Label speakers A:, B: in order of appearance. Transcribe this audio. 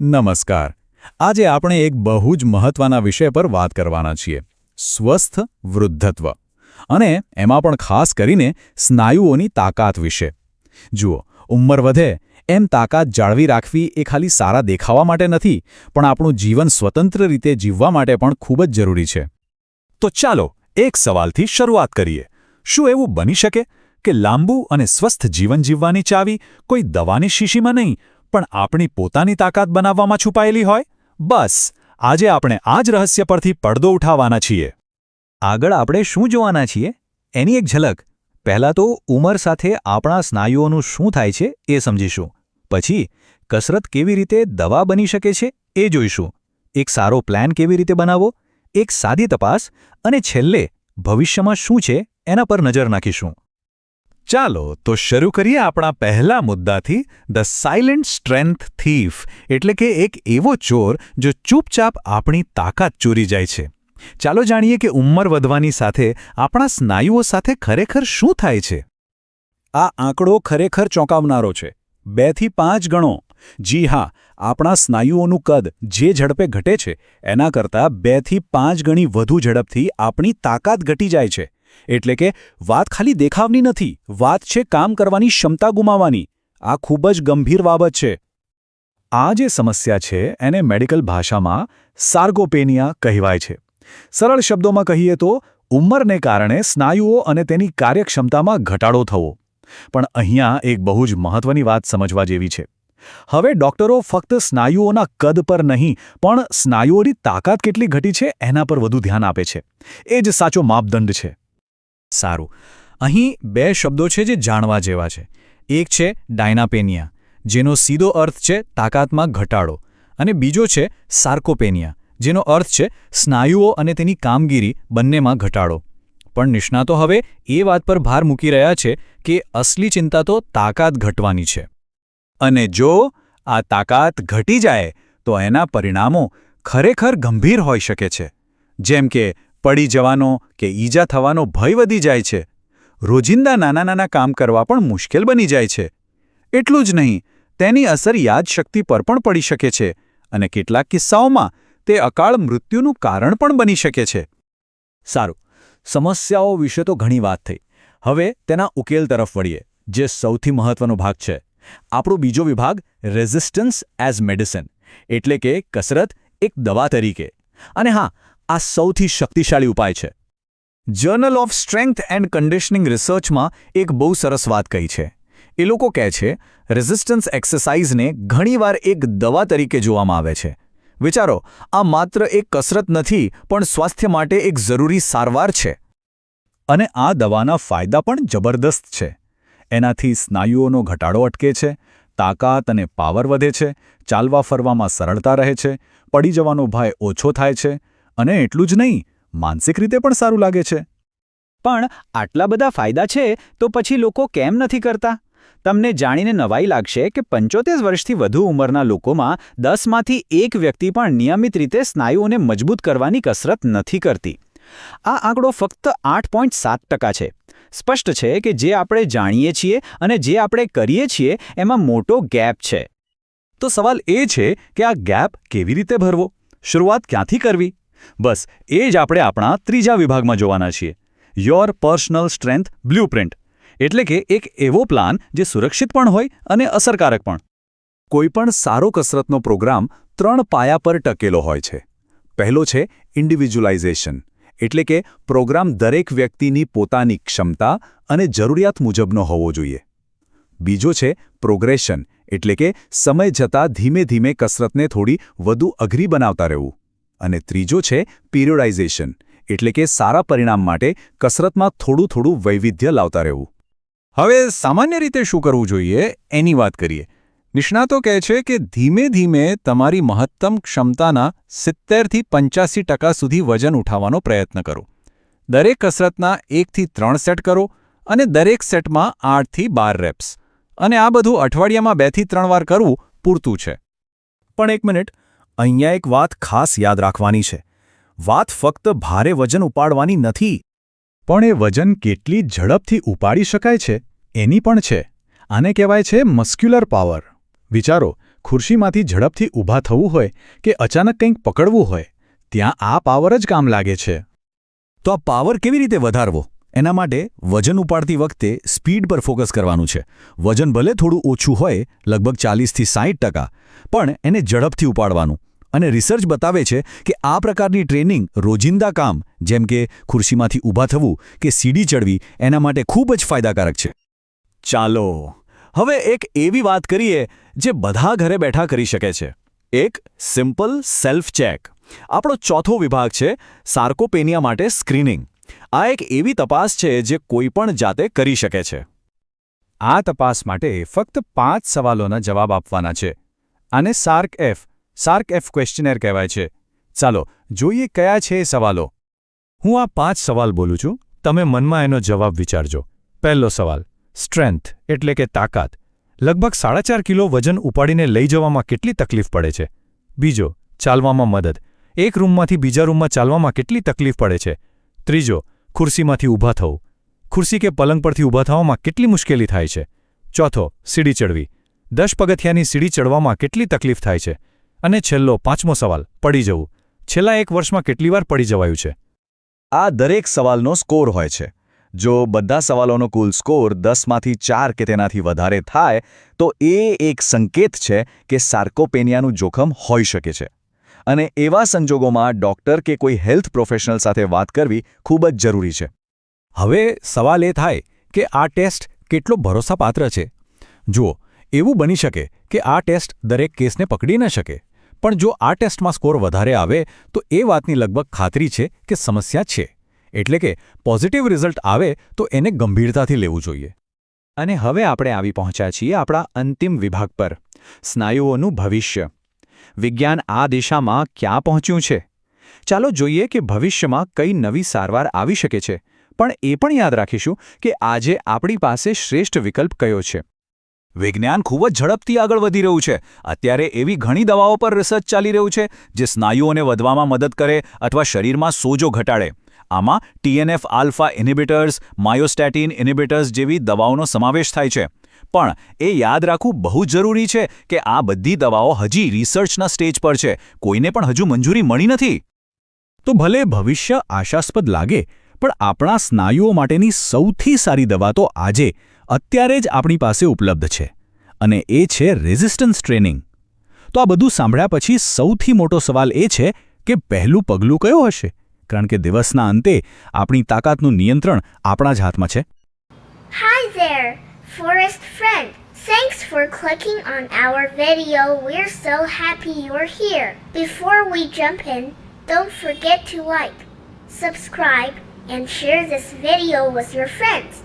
A: નમસ્કાર. આજે આપણે એક બહુ જ મહત્વના વિષય પર વાત કરવાના છીએ. સ્વસ્થ વૃદ્ધત્વ. અને એમાં પણ ખાસ કરીને સ્નાયુઓની તાકાત વિશે. જુઓ, ઉંમર વધે, એમ તાકાત જાળવી રાખવી એ ખાલી સારા દેખાવા માટે નથી, પણ આપણું જીવન સ્વતંત્ર રીતે જીવવા માટે પણ ખૂબ જ જરૂરી છે.
B: તો ચાલો, એક સવાલથી શરૂઆત કરીએ. શું એવું બની શકે કે લાંબુ અને સ્વસ્થ જીવન જીવવાની ચાવી કોઈ દવાની શીશીમાં નહીં પણ આપણી પોતાની તાકાત બનાવવામાં છુપાયેલી હોય? બસ, આજે આપણે આ જ રહસ્ય પરથી પડદો ઉઠાવવાના છીએ.
C: આગળ આપણે શું જોવાના છીએ? એની એક ઝલક. પહેલાં તો ઉંમર સાથે આપણા સ્નાયુઓનું શું થાય છે એ સમજીશું. પછી, કસરત કેવી રીતે દવા બની શકે છે એ જોઈશું. એક સારો પ્લાન કેવી રીતે બનાવવો? એક સાદી તપાસ અને છેલ્લે, ભવિષ્યમાં શું છે એના પર નજર નાખીશું.
B: ચાલો તો શરૂ કરીએ આપણા પહેલા મુદ્દાથી ધ સાયલેન્ટ સ્ટ્રેન્થ થીફ એટલે કે એક એવો ચોર જો ચૂપચાપ આપણી તાકાત ચોરી જાય છે. ચાલો જાણીએ કે ઉંમર વધવાની સાથે આપણા સ્નાયુઓ સાથે ખરેખર શું થાય છે.
A: આ આંકડો ખરેખર ચોંકાવનારો છે. બેથી પાંચ ગણો. જી હા, આપણા સ્નાયુઓનું કદ જે ઝડપે ઘટે છે, એના કરતાં બેથી પાંચ ગણી વધુ ઝડપથી આપણી તાકાત ઘટી જાય છે. એટલે કે વાત ખાલી દેખાવની નથી, વાત છે કામ કરવાની ક્ષમતા ગુમાવવાની. આ ખૂબ જ ગંભીર બાબત છે.
B: આ જે સમસ્યા છે, એને મેડિકલ ભાષામાં સાર્ગોપેનિયા કહેવાય છે. સરળ શબ્દોમાં કહીએ તો, ઉંમરને કારણે સ્નાયુઓ અને તેની કાર્યક્ષમતામાં ઘટાડો થવો. પણ અહીંયા એક બહુ જ મહત્વની વાત સમજવા જેવી છે. હવે ડોક્ટરો ફક્ત સ્નાયુઓના કદ પર નહીં, પણ સ્નાયુઓની તાકાત કેટલી ઘટી છે એના પર વધુ ધ્યાન આપે છે. એ જ સાચો માપદંડ છે.
A: સારું. અહીં બે શબ્દો છે જે જાણવા જેવા છે. એક છે ડાયનાપેનિયા, જેનો સીધો અર્થ છે તાકાતમાં ઘટાડો, અને બીજો છે સાર્કોપેનિયા, જેનો અર્થ છે સ્નાયુઓ અને તેની કામગીરી બંનેમાં ઘટાડો. પણ નિષ્ણાતો હવે એ વાત પર ભાર મૂકી રહ્યા છે કે અસલી ચિંતા તો તાકાત ઘટવાની છે.
B: અને જો આ તાકાત ઘટી જાય, તો એના પરિણામો ખરેખર ગંભીર હોઈ શકે છે. જેમ કે પડી જવાનો કે ઈજા થવાનો ભય વધી જાય છે. રોજિંદા નાના નાના કામ કરવા પણ મુશ્કેલ બની જાય છે. એટલું જ નહીં, તેની અસર યાદશક્તિ પર પણ પડી શકે છે અને કેટલાક કિસ્સાઓમાં તે અકાળ મૃત્યુનું કારણ પણ બની શકે છે.
C: સારું, સમસ્યાઓ વિશે તો ઘણી વાત થઈ. હવે તેના ઉકેલ તરફ વળીએ, જે સૌથી મહત્વનો ભાગ છે. આપણો બીજો વિભાગ, રેઝિસ્ટન્સ એઝ મેડિસિન, એટલે કે કસરત એક દવા તરીકે. અને હા આ સૌથી શક્તિશાળી ઉપાય છે. Journal of strength and conditioning રિસર્ચમાં એક બહુ સરસ વાત કહી છે. એ લોકો કહે છે રેઝિસ્ટન્સ એક્સરસાઇઝને ઘણીવાર એક દવા તરીકે જોવામાં આવે છે. વિચારો, આ માત્ર એક કસરત નથી, પણ સ્વાસ્થ્ય માટે એક જરૂરી સારવાર છે.
B: અને આ દવાના ફાયદા પણ જબરદસ્ત છે. એનાથી સ્નાયુઓનો ઘટાડો અટકે છે, તાકાત અને પાવર વધે છે, ચાલવા ફરવામાં સરળતા રહે છે, પડી જવાનો ભય ઓછો થાય છે અને એટલું જ નહીં, માનસિક રીતે પણ સારું લાગે છે.
C: પણ આટલા બધા ફાયદા છે તો પછી લોકો કેમ નથી કરતા? તમને જાણીને નવાઈ લાગશે કે પંચોતેર વર્ષથી વધુ ઉંમરના લોકોમાં દસમાંથી એક વ્યક્તિ પણ નિયમિત રીતે સ્નાયુઓને મજબૂત કરવાની કસરત નથી કરતી. આ આંકડો ફક્ત આઠ પોઈન્ટ સાત ટકા છે. સ્પષ્ટ છે કે જે આપણે જાણીએ છીએ અને જે આપણે કરીએ છીએ એમાં મોટો ગેપ છે.
B: તો સવાલ એ છે કે આ ગેપ કેવી રીતે ભરવો? શરૂઆત ક્યાંથી કરવી? બસ, એ જ આપણે આપણા ત્રીજા વિભાગમાં જોવાના છીએ. યોર પર્સનલ સ્ટ્રેન્થ બ્લ્યુપ્રિન્ટ એટલે કે એક એવો પ્લાન જે સુરક્ષિત પણ હોય અને અસરકારક પણ. કોઈપણ સારો કસરતનો પ્રોગ્રામ ત્રણ પાયા પર ટકેલો હોય છે. પહેલો છે ઇન્ડિવિજ્યુલાઇઝેશન એટલે કે પ્રોગ્રામ દરેક વ્યક્તિની પોતાની ક્ષમતા અને જરૂરિયાત મુજબનો હોવો જોઈએ. બીજો છે પ્રોગ્રેશન એટલે કે સમય જતાં ધીમે ધીમે કસરતને થોડી વધુ અઘરી બનાવતા રહેવું. અને ત્રીજો છે પિરિયોડાઇઝેશન એટલે કે સારા પરિણામ માટે કસરતમાં થોડું થોડું વૈવિધ્ય લાવતા રહેવું. હવે સામાન્ય રીતે શું કરવું જોઈએ એની વાત કરીએ. નિષ્ણાતો કહે છે કે ધીમે ધીમે તમારી મહત્તમ ક્ષમતાના સિત્તેરથી પંચ્યાસી ટકા સુધી વજન ઉઠાવવાનો પ્રયત્ન કરો. દરેક કસરતના એકથી ત્રણ સેટ કરો અને દરેક સેટમાં આઠથી બાર રેપ્સ અને આ બધું અઠવાડિયામાં બેથી ત્રણ વાર કરવું પૂરતું છે.
A: પણ એક મિનિટ. અહીંયા એક વાત ખાસ યાદ રાખવાની છે. વાત ફક્ત ભારે વજન ઉપાડવાની નથી.
B: પણ એ વજન કેટલી ઝડપથી ઉપાડી શકાય છે, એની પણ છે. આને કહેવાય છે મસ્ક્યુલર પાવર. વિચારો,
A: ખુરશીમાંથી ઝડપથી ઊભા થવું હોય કે અચાનક કંઈક પકડવું હોય, ત્યાં આ પાવર જ કામ લાગે છે.
B: તો આ પાવર કેવી રીતે વધારવો? એના માટે વજન ઉપાડતી વખતે સ્પીડ પર ફોકસ કરવાનું છે. વજન ભલે થોડું ઓછું હોય, લગભગ ચાલીસથી સાહીઠ પણ એને ઝડપથી ઉપાડવાનું. અને રિસર્ચ બતાવે છે કે આ પ્રકારની ટ્રેનિંગ રોજિંદા કામ, જેમ કે ખુરશીમાંથી ઊભા થવું કે સીડી ચડવી, એના માટે ખૂબ જ ફાયદાકારક છે. ચાલો, હવે એક એવી વાત કરીએ જે બધા ઘરે બેઠા કરી શકે છે. એક સિમ્પલ સેલ્ફ ચેક આપણો ચોથો વિભાગ છે સાર્કોપેનિયા માટે સ્ક્રીનિંગ આ એક એવી તપાસ છે જે કોઈ પણ જાતે કરી શકે છે.
A: આ તપાસ માટે ફક્ત પાંચ સવાલોના જવાબ આપવાના છે. આને SARC F SARC F questionnaire કહેવાય છે. ચાલો, જોઈએ કયા છે એ સવાલો. હું આ પાંચ સવાલ બોલું છું. તમે મનમાં એનો જવાબ વિચારજો. પહેલો સવાલ, સ્ટ્રેન્થ, એટલે કે તાકાત. લગભગ સાડા ચાર કિલો વજન ઉપાડીને લઈ જવામાં કેટલી તકલીફ પડે છે? બીજો, ચાલવામાં મદદ. એક રૂમમાંથી બીજા રૂમમાં ચાલવામાં કેટલી તકલીફ પડે છે? ત્રીજો, ખુરશીમાંથી ઊભા થવું. ખુરશી કે પલંગ પરથી ઊભા થવામાં કેટલી મુશ્કેલી થાય છે? ચોથો, સીડી ચડવી. દસ પગથિયાની સીડી ચડવામાં કેટલી તકલીફ થાય છે? અને છેલ્લો પાંચમો સવાલ પડી જવું. છેલ્લા એક વર્ષમાં કેટલી વાર પડી જવાયું છે?
B: આ દરેક સવાલનો સ્કોર હોય છે. જો બધા સવાલોનો કુલ સ્કોર દસમાંથી ચાર કે તેનાથી વધારે થાય તો એ એક સંકેત છે કે સાર્કોપેનિયાનું જોખમ હોઈ શકે છે. અને એવા સંજોગોમાં ડોક્ટર કે કોઈ હેલ્થ પ્રોફેશનલ સાથે વાત કરવી ખૂબ જ જરૂરી છે. હવે સવાલ એ થાય કે આ ટેસ્ટ કેટલો ભરોસાપાત્ર છે? જુઓ એવું બની શકે કે આ ટેસ્ટ દરેક કેસને પકડી ન શકે. પણ જો આ ટેસ્ટમાં સ્કોર વધારે આવે, તો એ વાતની લગભગ ખાતરી છે કે સમસ્યા છે. એટલે કે પોઝિટિવ રિઝલ્ટ આવે, તો એને ગંભીરતાથી લેવું જોઈએ. અને હવે આપણે આવી પહોંચ્યા છીએ આપણા અંતિમ વિભાગ પર. સ્નાયુઓનું ભવિષ્ય. વિજ્ઞાન આ દિશામાં ક્યાં પહોંચ્યું છે? ચાલો જોઈએ કે ભવિષ્યમાં કઈ નવી સારવાર આવી શકે છે. પણ એ પણ યાદ રાખીશું કે આજે આપણી પાસે શ્રેષ્ઠ વિકલ્પ કયો છે? વિજ્ઞાન ખૂબ જ ઝડપથી આગળ વધી રહ્યું છે. અત્યારે એવી ઘણી દવાઓ પર રિસર્ચ ચાલી રહ્યું છે, જે સ્નાયુઓને વધવામાં મદદ કરે અથવા શરીરમાં સોજો ઘટાડે. આમાં ટીએનએફ આલ્ફા ઇનિબિટર્સ માયોસ્ટેટિન ઇનિબિટર્સ જેવી દવાઓનો સમાવેશ થાય છે. પણ એ યાદ રાખવું બહુ જરૂરી છે કે આ બધી દવાઓ હજી રિસર્ચના સ્ટેજ પર છે. કોઈને પણ હજુ મંજૂરી મળી નથી. તો ભલે ભવિષ્ય આશાસ્પદ લાગે, પણ આપણા સ્નાયુઓ માટેની સૌથી સારી દવા તો આજે અત્યારે જ આપણી પાસે ઉપલબ્ધ છે અને એ છે રેઝિસ્ટન્સ ટ્રેનિંગ તો આ બધું સાંભળ્યા પછી સૌથી મોટો સવાલ એ છે કે પહેલું પગલું કયો હશે કારણ કે દિવસના અંતે આપણી તાકાતનું નિયંત્રણ આપણા જ હાથમાં છે
D: Hi there, forest friend. Thanks for clicking on our video. We're so happy you're here. Before we jump in, don't forget to like, subscribe, and share this video with your friends.